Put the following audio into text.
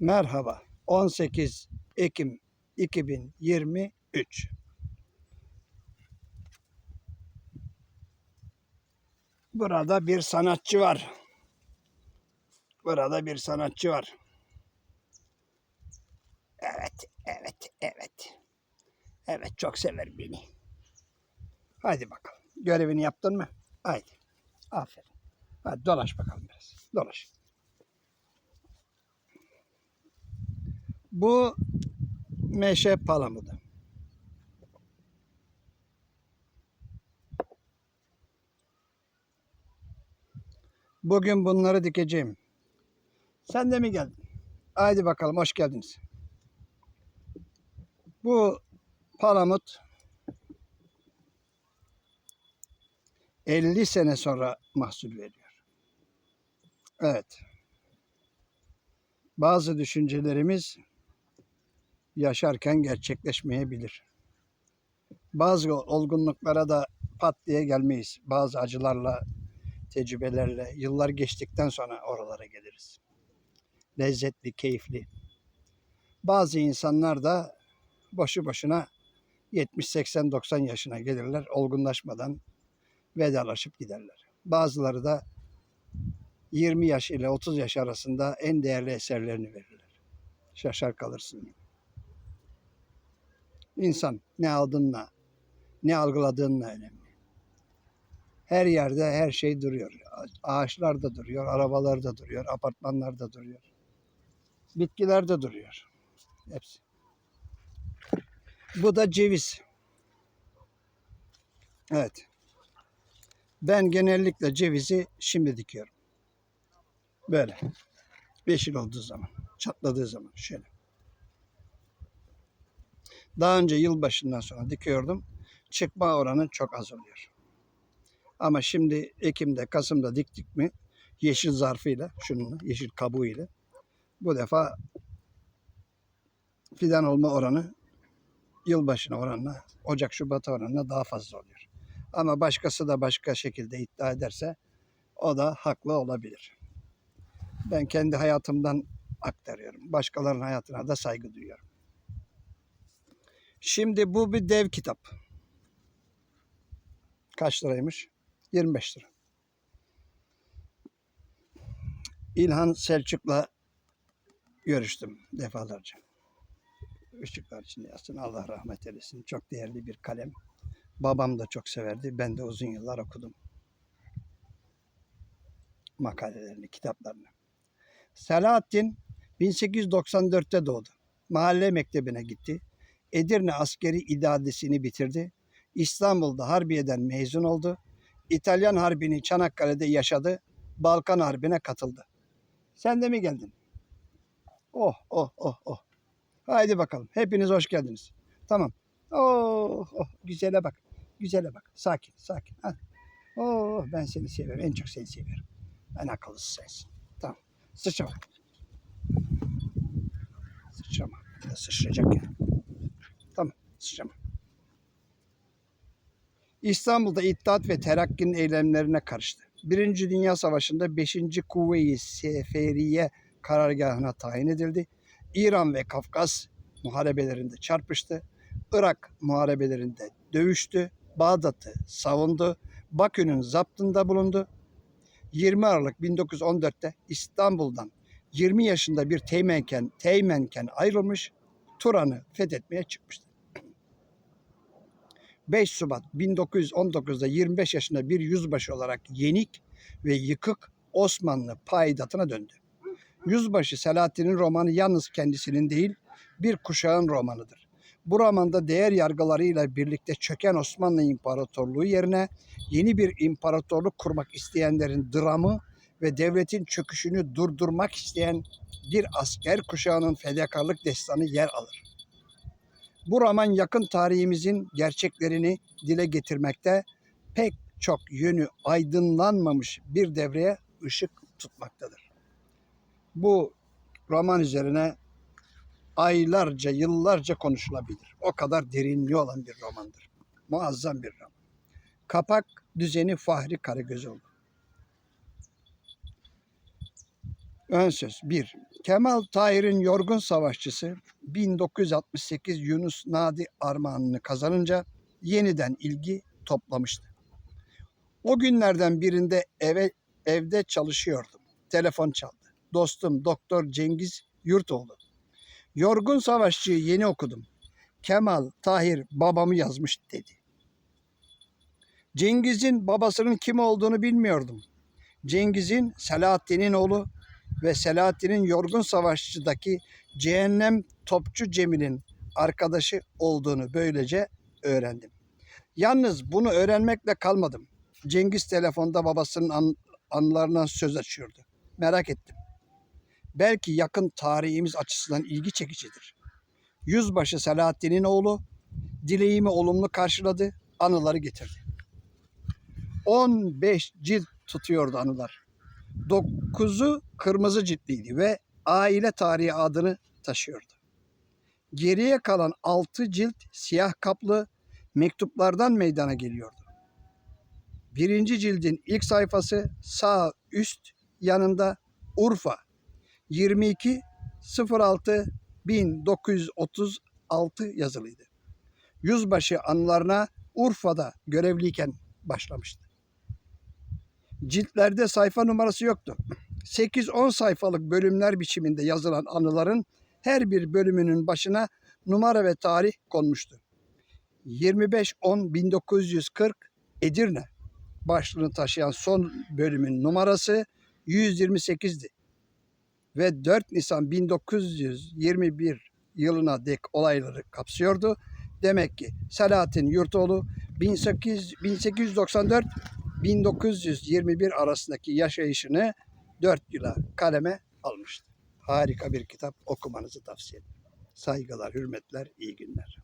Merhaba. 18 Ekim 2023. Burada bir sanatçı var. Burada bir sanatçı var. Evet, evet, evet. Evet, çok sever beni. Hadi bakalım. Görevini yaptın mı? Haydi. Aferin. Hadi dolaş bakalım biraz. Dolaş. Bu meşe palamudu. Bugün bunları dikeceğim. Sen de mi geldin? Haydi bakalım hoş geldiniz. Bu palamut 50 sene sonra mahsul veriyor. Evet. Bazı düşüncelerimiz yaşarken gerçekleşmeyebilir. Bazı olgunluklara da pat diye gelmeyiz. Bazı acılarla, tecrübelerle, yıllar geçtikten sonra oralara geliriz. Lezzetli, keyifli. Bazı insanlar da boşu boşuna 70, 80, 90 yaşına gelirler. Olgunlaşmadan vedalaşıp giderler. Bazıları da 20 yaş ile 30 yaş arasında en değerli eserlerini verirler. Şaşar kalırsın. İnsan ne aldığınla, ne algıladığınla önemli. Her yerde her şey duruyor. Ağaçlar da duruyor, arabalar da duruyor, apartmanlar da duruyor. Bitkiler de duruyor. Hepsi. Bu da ceviz. Evet. Ben genellikle cevizi şimdi dikiyorum. Böyle. Yeşil olduğu zaman. Çatladığı zaman. Şöyle. Daha önce yılbaşından sonra dikiyordum. Çıkma oranı çok az oluyor. Ama şimdi Ekim'de, Kasım'da diktik mi yeşil zarfıyla, şunun yeşil kabuğuyla bu defa fidan olma oranı yılbaşına oranla, Ocak Şubat oranla daha fazla oluyor. Ama başkası da başka şekilde iddia ederse o da haklı olabilir. Ben kendi hayatımdan aktarıyorum. Başkalarının hayatına da saygı duyuyorum. Şimdi bu bir dev kitap. Kaç liraymış? 25 lira. İlhan Selçuk'la görüştüm defalarca. Işıklar içinde yatsın. Allah rahmet eylesin. Çok değerli bir kalem. Babam da çok severdi. Ben de uzun yıllar okudum. Makalelerini, kitaplarını. Selahattin 1894'te doğdu. Mahalle mektebine gitti. Edirne askeri idadesini bitirdi. İstanbul'da Harbiye'den mezun oldu. İtalyan Harbi'ni Çanakkale'de yaşadı. Balkan Harbi'ne katıldı. Sen de mi geldin? Oh oh oh oh. Haydi bakalım. Hepiniz hoş geldiniz. Tamam. Oh oh güzele bak. Güzele bak. Sakin sakin. Hadi. Oh ben seni seviyorum. En çok seni seviyorum. En akıllısı sensin. Tamam. Sıçrama. Sıçrama. Bir de Sıçrayacak ya. Sıçrama. İstanbul'da İttihat ve Terakki'nin eylemlerine karıştı. Birinci Dünya Savaşı'nda 5. Kuvve-i Seferiye karargahına tayin edildi. İran ve Kafkas muharebelerinde çarpıştı. Irak muharebelerinde dövüştü. Bağdat'ı savundu. Bakü'nün zaptında bulundu. 20 Aralık 1914'te İstanbul'dan 20 yaşında bir teğmenken, teğmenken ayrılmış, Turan'ı fethetmeye çıkmıştı. 5 Şubat 1919'da 25 yaşında bir yüzbaşı olarak yenik ve yıkık Osmanlı paydatına döndü. Yüzbaşı Selahattin'in romanı yalnız kendisinin değil, bir kuşağın romanıdır. Bu romanda değer yargılarıyla birlikte çöken Osmanlı İmparatorluğu yerine yeni bir imparatorluk kurmak isteyenlerin dramı ve devletin çöküşünü durdurmak isteyen bir asker kuşağının fedakarlık destanı yer alır. Bu roman yakın tarihimizin gerçeklerini dile getirmekte pek çok yönü aydınlanmamış bir devreye ışık tutmaktadır. Bu roman üzerine aylarca, yıllarca konuşulabilir. O kadar derinliği olan bir romandır. Muazzam bir roman. Kapak düzeni Fahri Karagözoğlu. Ön söz 1. Kemal Tahir'in Yorgun Savaşçısı 1968 Yunus Nadi Armağanını kazanınca yeniden ilgi toplamıştı. O günlerden birinde eve evde çalışıyordum. Telefon çaldı. Dostum Doktor Cengiz Yurtoğlu. Yorgun Savaşçı'yı yeni okudum. Kemal Tahir babamı yazmış dedi. Cengiz'in babasının kim olduğunu bilmiyordum. Cengiz'in Selahattin'in oğlu ve Selahattin'in Yorgun Savaşçı'daki Cehennem Topçu Cemil'in arkadaşı olduğunu böylece öğrendim. Yalnız bunu öğrenmekle kalmadım. Cengiz telefonda babasının an, anılarından söz açıyordu. Merak ettim. Belki yakın tarihimiz açısından ilgi çekicidir. Yüzbaşı Selahattin'in oğlu dileğimi olumlu karşıladı, anıları getirdi. 15 cilt tutuyordu anılar. 9'u kırmızı ciltliydi ve aile tarihi adını taşıyordu. Geriye kalan 6 cilt siyah kaplı mektuplardan meydana geliyordu. Birinci cildin ilk sayfası sağ üst yanında Urfa 22 06 1936 yazılıydı. Yüzbaşı anılarına Urfa'da görevliyken başlamıştı. Ciltlerde sayfa numarası yoktu. 8-10 sayfalık bölümler biçiminde yazılan anıların her bir bölümünün başına numara ve tarih konmuştu. 25-10-1940 Edirne başlığını taşıyan son bölümün numarası 128'di. Ve 4 Nisan 1921 yılına dek olayları kapsıyordu. Demek ki Selahattin Yurtoğlu 1800, 1894 1921 arasındaki yaşayışını 4 yıla kaleme almıştı. Harika bir kitap okumanızı tavsiye ederim. Saygılar, hürmetler, iyi günler.